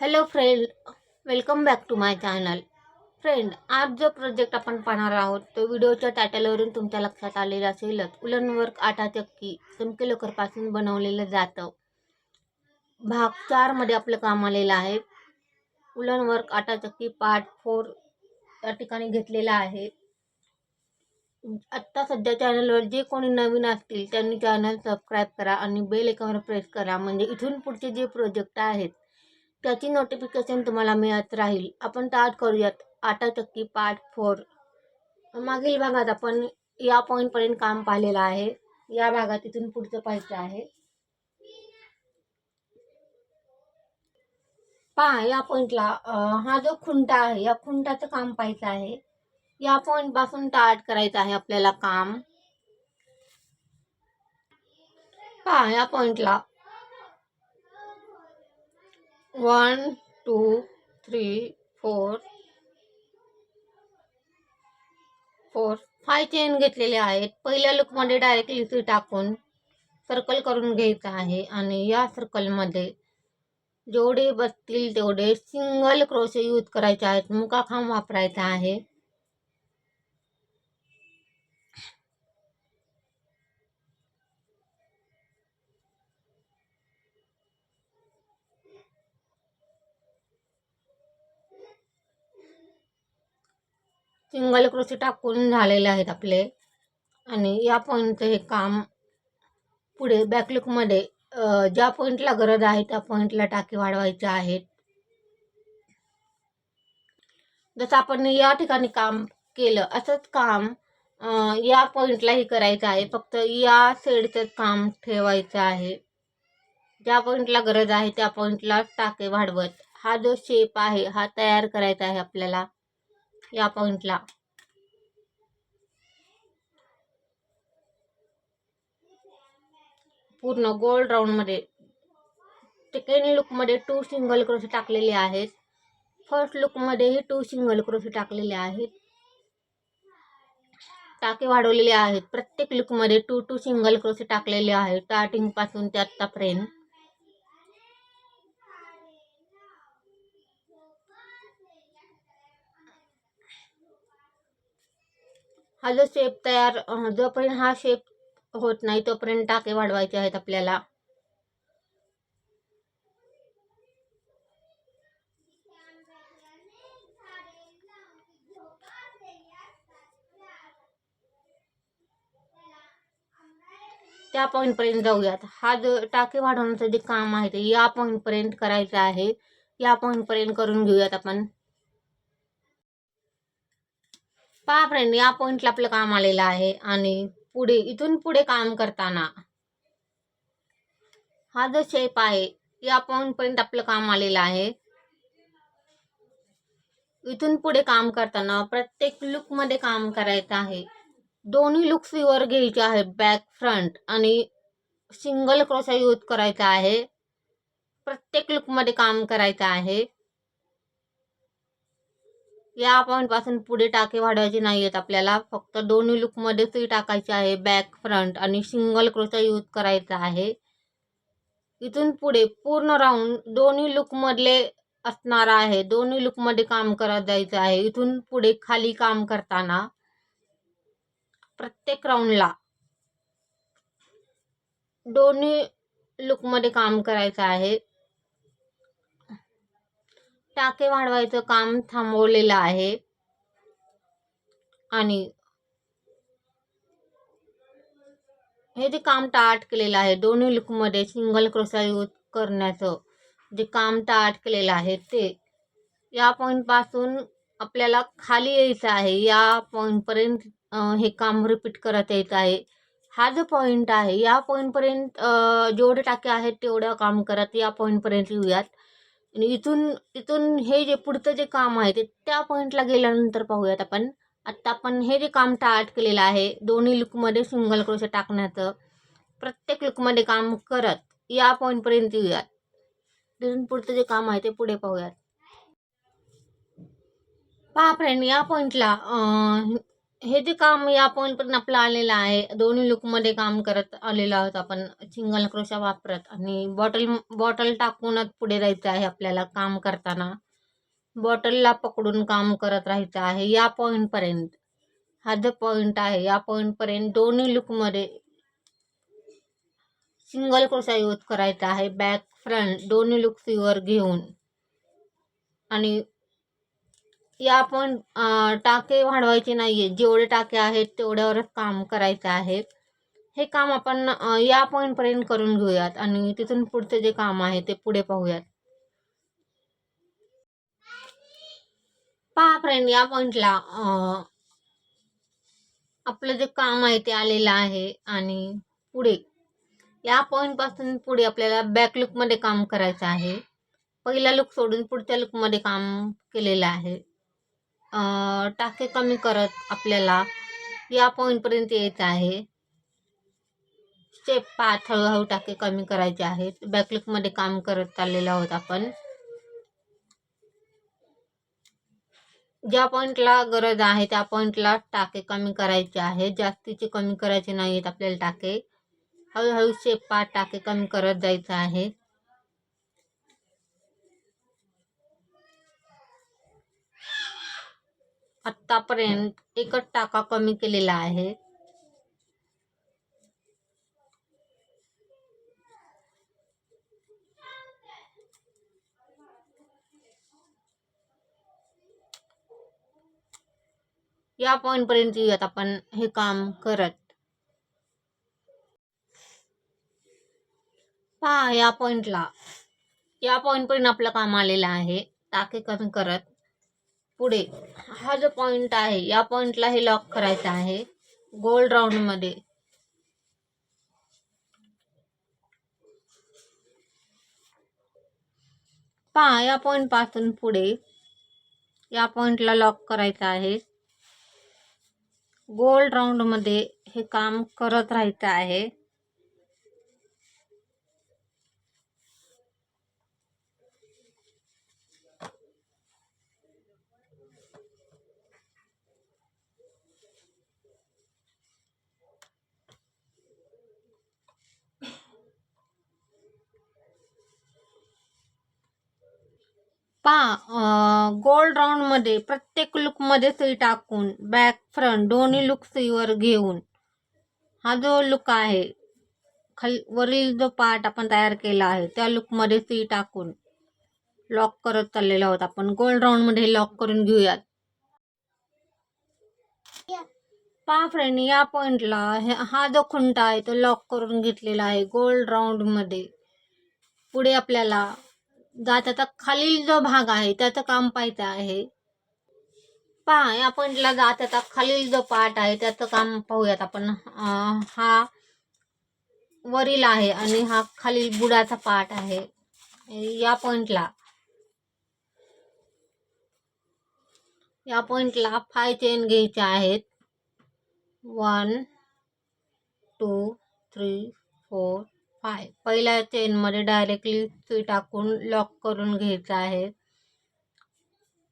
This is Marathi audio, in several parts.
Hello friend welcome back to my channel friend आज जो प्रोजेक्ट आपण पाहणार आहोत तो व्हिडिओच्या टायटलवरून तुमच्या लक्षात आलेला असेलच. उलन वर्क आटा चक्की चमकी लोकरपासून बनवलेलं जातं. भाग चारमध्ये आपलं काम आलेलं आहे. उलन वर्क आटा चक्की पार्ट फोर या ठिकाणी घेतलेला आहे. आत्ता सध्या चॅनलवर जे कोणी नवीन असतील त्यांनी चॅनल सबस्क्राईब करा आणि बेल एकावर प्रेस करा. म्हणजे इथून पुढचे जे प्रोजेक्ट आहेत त्याची नोटिफिकेशन तुम्हाला मिळत राहील. आपण स्टार्ट करूयात. आटा चक्की पार्ट फोर मागील भागात आपण या पॉईंटपर्यंत काम पाहिलेलं आहे. या भागात इथून पुढचं पाहायचं आहे. पहा या पॉईंटला हा जो खुंटा आहे या खुंटाचं काम पाहायचं आहे. या पॉईंटपासून स्टार्ट करायचं आहे आपल्याला काम. पहा या पॉईंटला one two three four four five chain घेतलेले आहेत. पहिल्या लुकमध्ये डायरेक्ट ती टाकून सर्कल करून घ्यायचं आहे आणि या सर्कलमध्ये जेवढे बसतील तेवढे सिंगल क्रोशे यूज करायचे आहेत. मुका खांब वापरायचा आहे. सिंगल क्रोशे टाकून झालेले आहेत आपले. आणि या पॉईंटचं हे काम पुढे बॅकलुकमध्ये ज्या पॉईंटला गरज आहे त्या पॉईंटला टाके वाढवायचे आहेत. जसं आपण या ठिकाणी काम केलं असंच काम या पॉईंटलाही करायचं आहे. फक्त या सेडचं काम ठेवायचं आहे. ज्या पॉईंटला गरज आहे त्या पॉईंटला टाके वाढवत. हा जो शेप आहे हा तयार करायचा आहे आपल्याला. या पॉईंटला पूर्ण गोल्ड राऊंडमध्ये सेकंड लुकमध्ये टू सिंगल क्रोशे टाकलेले आहेत. फर्स्ट लुकमध्येही टू सिंगल क्रोशे टाकलेले आहेत. टाके वाढवलेले आहेत. प्रत्येक लुकमध्ये टू टू सिंगल क्रोशे टाकलेले आहेत. स्टार्टिंगपासून ते आत्तापर्यंत. हा जो शेप तयार जोपर्यंत हा शेप होत नाही तोपर्यंत टाके वाढवायचे आहेत आपल्याला. त्या पॉईंटपर्यंत जाऊयात. हा जो टाके वाढवण्याचं जे काम आहे ते या पॉईंटपर्यंत करायचं आहे. या पॉईंटपर्यंत करून घेऊयात आपण. पहा फ्रेंड या पॉईंटला आपलं काम आलेलं आहे आणि पुढे इथून पुढे काम करताना हा जो शेप आहे या पॉईंटपर्यंत आपलं काम आलेलं आहे. इथून पुढे काम करताना प्रत्येक लुकमध्ये काम करायचं आहे. दोन्ही लुक्स वर घ्यायचे आहेत बॅक फ्रंट आणि सिंगल क्रोशा यूज करायचा आहे. प्रत्येक लुकमध्ये काम करायचं आहे. या पॉईंटपासून पुढे टाके वाढवायचे नाही आहेत आपल्याला. फक्त दोन्ही लुकमध्येच टाकायची आहे. बॅक फ्रंट आणि सिंगल क्रोचा यूज करायचा आहे. इथून पुढे पूर्ण राऊंड दोन्ही लुकमधले असणार आहे. दोन्ही लुकमध्ये काम करत जायचं आहे. इथून पुढे खाली काम करताना प्रत्येक राऊंडला दोन्ही लुकमध्ये काम करायचं आहे. टाके वाढवायचं काम थांबवलेलं आहे. आणि हे जे काम टाट केलेलं आहे दोन्ही लुकमध्ये सिंगल क्रोसा यूज करण्याचं जे काम टाट केलेलं आहे ते या पॉईंटपासून आपल्याला खाली यायचं आहे. या पॉईंटपर्यंत हे काम रिपीट करत यायचं आहे. हा जो पॉईंट आहे या पॉईंटपर्यंत जेवढे टाके आहेत तेवढं काम करत या पॉईंटपर्यंत येऊयात. आणि इथून इथून हे जे पुढचं जे काम आहे ते त्या पॉईंटला गेल्यानंतर पाहूयात आपण. आत्ता आपण हे जे काम स्टार्ट केलेलं आहे दोन्ही लुकमध्ये सिंगल क्रोशे टाकण्याचं प्रत्येक लुकमध्ये काम करत या पॉईंटपर्यंत येऊयात. तिथून पुढचं जे काम आहे ते पुढे पाहूयात. पहा फ्रेंड या पॉईंटला हे जे काम या पॉईंटपर्यंत आपलं आलेलं आहे दोन्ही लुकमध्ये काम करत आलेलो आहोत आपण सिंगल क्रोशा वापरत आणि बॉटल बॉटल टाकूनच पुढे जायचं आहे आपल्याला काम करताना. बॉटलला पकडून काम करत राहायचं आहे या पॉईंटपर्यंत हा जो पॉईंट आहे या पॉईंटपर्यंत दोन्ही लुकमध्ये सिंगल क्रोशा यूज करायचा आहे. बॅक फ्रंट दोन्ही लुक सीवर घेऊन. आणि या आपण टाके वाढवायचे नाही आहे जेवढे टाके आहेत तेवढ्यावरच काम करायचं आहे हे काम आपण या पॉईंटपर्यंत करून घेऊयात आणि तिथून पुढचं जे काम आहे ते पुढे पाहूयात. पहा फ्रेंड या पॉईंटला आपलं जे काम आहे ते आलेलं आहे आणि पुढे. या पॉईंटपासून पुढे आपल्याला बॅक लुकमध्ये काम करायचं आहे. पहिला लुक सोडून पुढच्या लुकमध्ये काम केलेलं आहे. टाके कमी करत आपल्याला या पॉईंटपर्यंत यायचं आहे. स्टेप पाच हळूहळू टाके कमी करायचे आहेत. बॅकलुकमध्ये काम करत चाललेलो आहोत आपण. ज्या पॉईंटला गरज आहे त्या पॉईंटला टाके कमी करायचे आहेत. जास्तीचे कमी करायचे नाही आहेत आपल्याला टाके. हळूहळू शेप पाच टाके कमी करत जायचं आहे. आत्तापर्यंत एकच टाका कमी केलेला आहे. या पॉइंट पर्यंत येऊयात आपण हे काम करत. पहा या पॉइंटला या पॉइंट पर्यंत आपलं काम आलेलं आहे. टाके कमी करत. पुढे. हा जो पॉइंट आहे या पॉइंटला हे लॉक करायचं आहे. गोल्ड राऊंडमध्ये. पहा या पॉइंटपासून पुढे या पॉइंटला लॉक करायचं आहे. गोल्ड राऊंडमध्ये हे काम करत राहायचं आहे. पा गोल राऊंडमध्ये प्रत्येक लुकमध्ये सुई टाकून बॅक फ्रंट दोन्ही लुक सुईवर घेऊन. हा जो लुक आहे खाल वरील जो पार्ट आपण तयार केला आहे त्या लुकमध्ये सुई टाकून लॉक करत चाललेलो आहोत आपण. गोल राऊंडमध्ये लॉक करून घेऊयात. पहा फ्रेंड या पॉइंटला हा जो खुंटा आहे तो लॉक करून घेतलेला आहे गोल्ड राऊंडमध्ये पुढे आपल्याला जाताचा खालील जो भाग आहे त्याचं काम पाहायचं आहे. पहा या पॉईंटला जाताचा खालील जो पार्ट आहे त्याचं काम पाहूयात आपण. हा वरील आहे आणि हा खालील बुडाचा पार्ट आहे. या पॉईंटला या पॉईंटला फाय चेन घ्यायच्या आहेत. वन टू थ्री फोर आहे. पहिल्या चेनमध्ये डायरेक्टली सुई टाकून लॉक करून घ्यायचं आहे.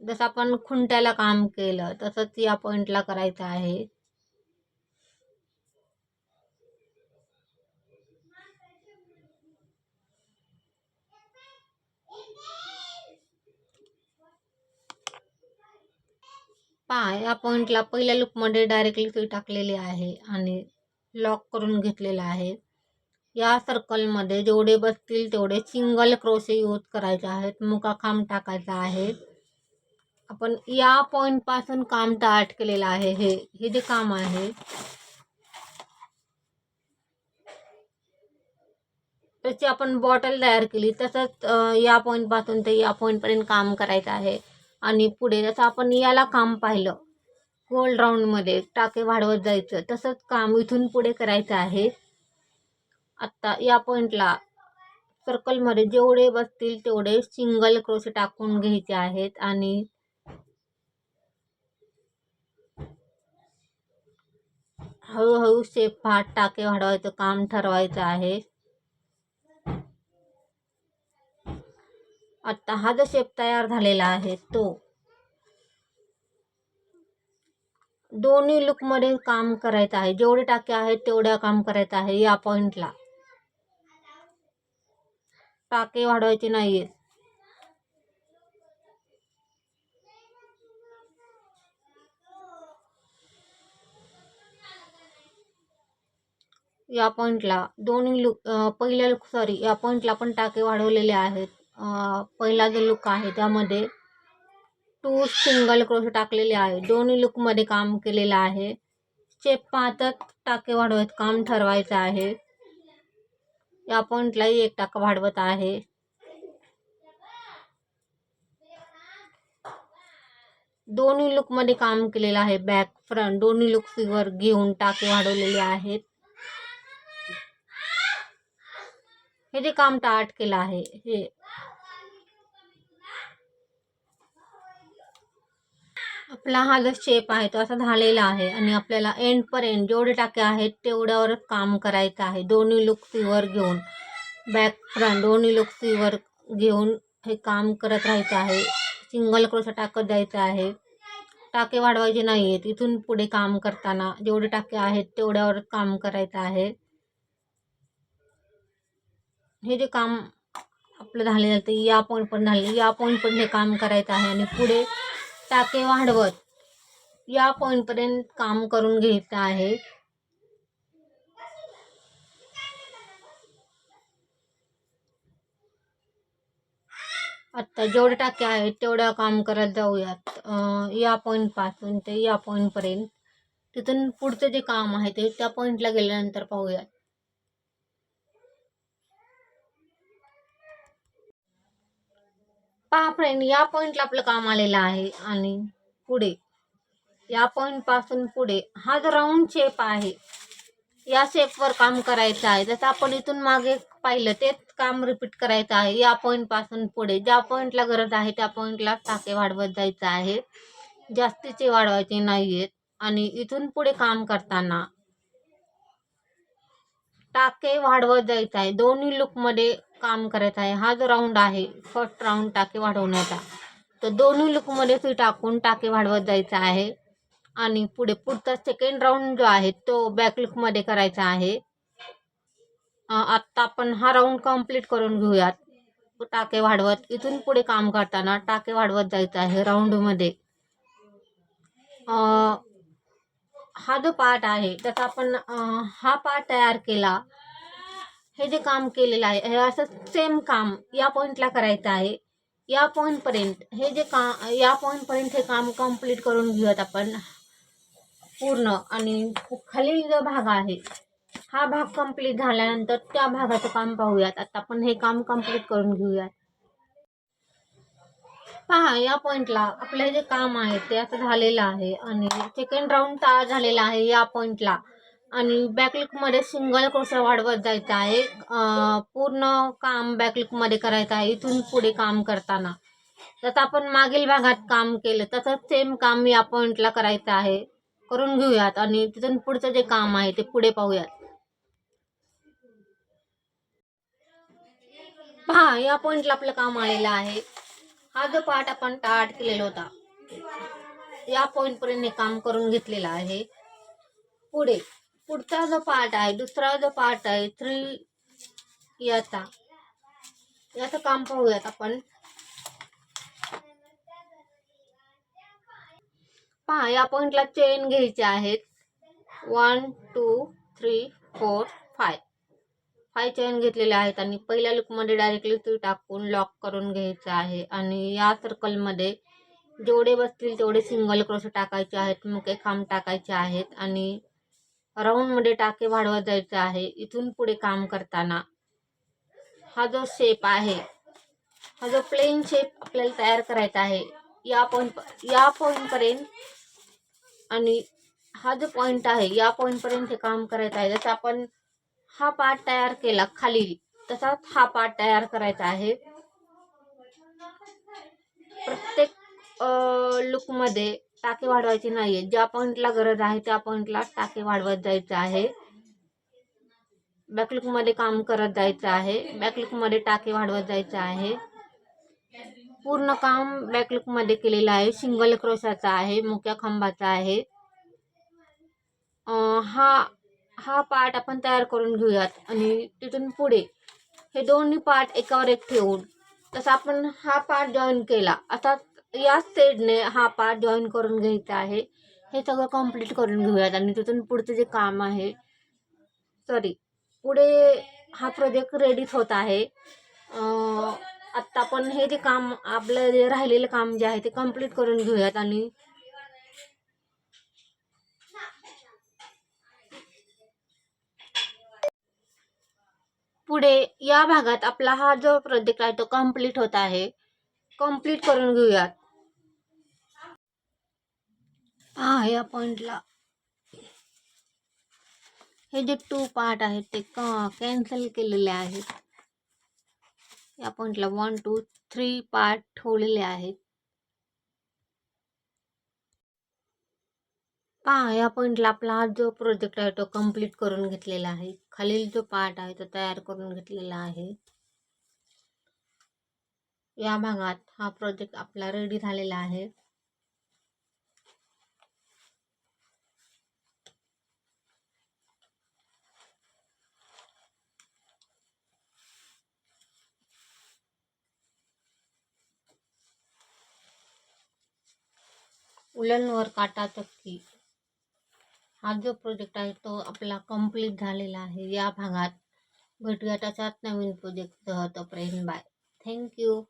जसं आपण खुंट्याला काम केलं तसंच या पॉईंटला करायचं आहे. पहा या पॉईंटला पहिल्या लुकमध्ये डायरेक्टली सुई टाकलेली आहे आणि लॉक करून घेतलेलं आहे. या सर्कलमध्ये जेवढे बसतील तेवढे सिंगल क्रोशे यूज करायचे आहेत मुकाखांब टाकायचा आहे. आपण या पॉईंटपासून काम स्टार्ट केलेलं आहे. हे हे जे काम आहे त्याची आपण बॉटल तयार केली. तसंच या पॉईंटपासून ते या पॉईंटपर्यंत काम करायचं आहे. आणि पुढे जसं आपण याला काम पाहिलं गोल राऊंडमध्ये टाके वाढवत जायचं. तसंच काम इथून पुढे करायचं आहे. आत्ता या पॉईंटला सर्कलमध्ये जेवढे बसतील तेवढे सिंगल क्रोशे टाकून घ्यायचे आहेत आणि हळूहळू शेप फाट टाके वाढवायचं काम ठरवायचं आहे. आत्ता हा जो शेप तयार झालेला आहे तो दोन्ही लुकमध्ये काम करायचं आहे. जेवढे टाके आहेत तेवढ्या काम करायचं आहे या पॉईंटला टाके वाढवायचे नाही आहेत या पॉईंटला दोन्ही लुक पहिल्या लुक सॉरी या पॉईंटला पण टाके वाढवलेले आहेत. पहिला जो लुक आहे त्यामध्ये टू सिंगल क्रोश टाकलेले आहे दोन्ही लुकमध्ये काम केलेलं आहे. स्टेप पाहतात टाके वाढवत काम ठरवायचं आहे. या पॉईंटलाही एक टाका वाढवत आहे? दोन्ही लुकमध्ये काम केलेलं आहे बॅक फ्रंट दोन्ही लुक्सवर घेऊन टाके वाढवलेले आहेत. हे जे काम टाट केलं आहे हे आपला हा जो शेप आहे तो असा झालेला आहे आणि आपल्याला एंडपर्यंत जेवढे टाके आहेत तेवढ्यावरच काम करायचं आहे. दोन्ही लुक सीवर घेऊन बॅक फ्रंट दोन्ही लुक सीवर घेऊन हे काम करत राहायचं आहे. सिंगल क्रोशा टाकत द्यायचं आहे. टाके वाढवायचे नाही आहेत इथून पुढे काम करताना जेवढे टाके आहेत तेवढ्यावरच काम करायचं आहे. हे जे काम आपलं झालेलं ते या पॉईंट पण झाले. या पॉईंट पण हे काम करायचं आहे आणि पुढे टाके वाढवत. या पॉईंटपर्यंत काम करून घ्यायचं आहे. आत्ता जेवढे टाके आहेत तेवढं काम करत जाऊयात. या पॉईंटपासून ते या पॉईंटपर्यंत तिथून पुढचं जे काम आहे ते त्या पॉईंटला गेल्यानंतर पाहूयात. पहा फ्रेंड या पॉईंटला आपलं काम आलेलं आहे. आणि पुढे या पॉईंटपासून पुढे हा जो राऊंड शेप आहे या शेपवर काम करायचं आहे. जसं आपण इथून मागे पाहिलं तेच काम रिपीट करायचं आहे. या पॉईंटपासून पुढे ज्या पॉईंटला गरज आहे त्या पॉईंटला टाके वाढवत जायचं आहे. जास्तीचे वाढवायचे नाही आहेत आणि इथून पुढे काम करताना टाके वाढवत जायचं आहे. दोन्ही लुकमध्ये काम करत आहे. हा जो राऊंड आहे फर्स्ट राऊंड टाके वाढवण्याचा. तर दोन्ही लुकमध्ये ती टाकून टाके वाढवत जायचं आहे. आणि पुढे पुढचा सेकंड राऊंड जो आहे तो बॅक लुकमध्ये करायचा आहे. आत्ता आपण हा राऊंड कंप्लीट करून घेऊयात. टाके वाढवत इथून पुढे काम करताना टाके वाढवत जायचं आहे राऊंडमध्ये हा जो पार्ट आहे त्याचा आपण हा पार्ट तयार केला. हे जे काम केलेलं आहे हे असं सेम काम या पॉईंटला करायचं आहे. या पॉईंटपर्यंत हे जे का या पॉईंटपर्यंत हे काम कंप्लीट करून घेऊयात आपण. पूर्ण आणि खालील जो भाग आहे हा भाग कंप्लीट झाल्यानंतर त्या भागाचं काम पाहूयात. आता आपण हे काम कंप्लीट करून घेऊयात. पहा या पॉईंटला आपलं जे काम आहे ते आता झालेलं आहे आणि सेकंड राऊंड तयार झालेला आहे या पॉईंटला आणि बॅकलुकमध्ये सिंगल क्रोशा वाढवत जायचं आहे पूर्ण काम बॅकलुकमध्ये करायचं आहे. इथून पुढे काम करताना. जसं आपण मागील भागात काम केलं तसंच सेम काम या पॉईंटला करायचं आहे. करून घेऊयात आणि तिथून पुढचं जे काम आहे ते पुढे पाहूयात. पहा या पॉईंटला आपलं काम आलेलं आहे. हा जो पार्ट आपण टाट केलेला होता या पॉईंटपर्यंत काम करून घेतलेलं आहे. पुढे. पुढचा जो पार्ट आहे दुसरा जो पार्ट आहे थ्री याचा. याचं काम पाहूयात आपण. पहा या पॉईंटला चेन घ्यायचे आहेत. One two three four five five chain घेतलेले आहेत आणि पहिल्या लुकमध्ये डायरेक्टली ती टाकून लॉक करून घ्यायचं आहे. आणि या सर्कलमध्ये जेवढे बसतील तेवढे सिंगल क्रोश टाकायचे आहेत मुके खांब टाकायचे आहेत. आणि राऊंडमध्ये टाके वाढवत जायचं आहे. इथून पुढे काम करताना हा जो शेप आहे हा जो प्लेन शेप आपल्याला तयार करायचा आहे या पॉईंट या पॉईंटपर्यंत आणि हा जो पॉईंट आहे या पॉईंटपर्यंत हे काम करायचं आहे. जसं आपण हा पार्ट तयार केला खाली तसाच हा पार्ट तयार करायचा आहे. प्रत्येक लुकमध्ये टाके वाढवायचे नाही ज्या पॉईंटला गरज आहे त्या पॉईंटला टाके वाढवत जायचं आहे. बॅकलुकमध्ये काम करत जायचं आहे. बॅकलुकमध्ये टाके वाढवत जायचं आहे. पूर्ण काम बॅकलुकमध्ये केलेलं आहे. सिंगल क्रोशाचा आहे. मुक्या खांबाचा आहे. हा हा पार्ट आपण तयार करून घेऊयात. आणि तिथून पुढे हे दोन्ही पार्ट एकावर एक ठेवून. तसं आपण हा पार्ट जॉईन केला. असा या साईडने हा पार्ट जॉईन करून घ्यायचा आहे. हे सगळं कंप्लीट करून घेऊयात आणि तिथून पुढचं जे काम आहे सॉरी पुढे हा प्रोजेक्ट रेडीच होत आहे. आत्ता आपण हे जे काम आपलं जे राहिलेलं काम जे आहे ते कंप्लीट करून घेऊयात आणि पुढे या भागात आपला हा जो प्रोजेक्ट आहे तो कंप्लीट होत आहे. कंप्लीट करून घेऊयात. हा या पॉइंटला हे जे टू पार्ट आहेत ते कॅन्सल केलेले आहेत? या पॉइंटला वन टू थ्री पार्ट ठेवलेले आहेत. पहा या पॉइंटला आपला हा जो प्रोजेक्ट आहे तो कंप्लीट करून घेतलेला आहे. खालील जो पार्ट आहे तो तयार करून घेतलेला आहे. या भागात हा प्रोजेक्ट आपला रेडी झालेला आहे. उलनवर काटा चक्की हा जो प्रोजेक्ट आहे तो आपला कंप्लीट झालेला आहे. या भागात भेटूया त्याच्यात नवीन प्रोजेक्टसह तोपर्यंत. Bye thank you